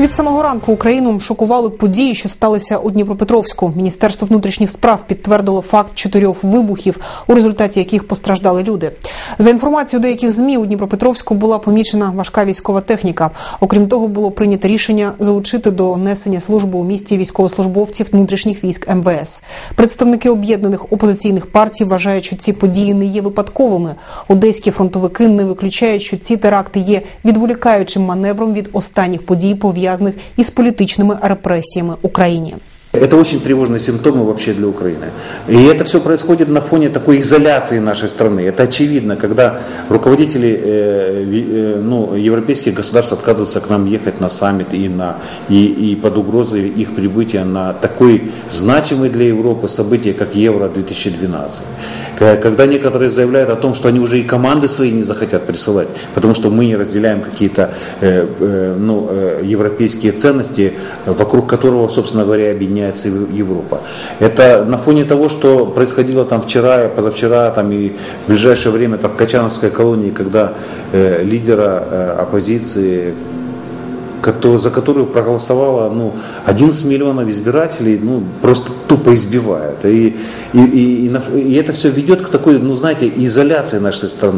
Від самого ранку Україну шокували події, що сталися у Дніпропетровську. Міністерство внутрішніх справ підтвердило факт чотирьох вибухів, у результаті яких постраждали люди. За інформацією деяких змі у Дніпропетровську була помічена важка військова техніка. Окрім того, було прийнято рішення залучити до несення служби у місті військовослужбовців внутрішніх військ МВС. Представники об'єднаних опозиційних партій вважають, що ці події не є випадковими. Одеські фронтовики не виключають, що ці теракти є відволікаючим маневром від останніх подій пов'язаних із політичними репресіями в Україні. Это очень тревожные симптомы вообще для Украины. И это все происходит на фоне такой изоляции нашей страны. Это очевидно, когда руководители э, э, ну, европейских государств отказываются к нам ехать на саммит и, на, и, и под угрозой их прибытия на такой значимый для Европы событие, как Евро-2012. Когда некоторые заявляют о том, что они уже и команды свои не захотят присылать, потому что мы не разделяем какие-то э, э, ну, э, европейские ценности, вокруг которого, собственно говоря, объединяется Европа. Это на фоне того, что происходило там вчера, позавчера там и в ближайшее время там, в Качановской колонии, когда э, лидера э, оппозиции за которую проголосовало ну, 11 миллионов избирателей, ну, просто тупо избивают. И, и, и, и это все ведет к такой, ну, знаете, изоляции нашей страны.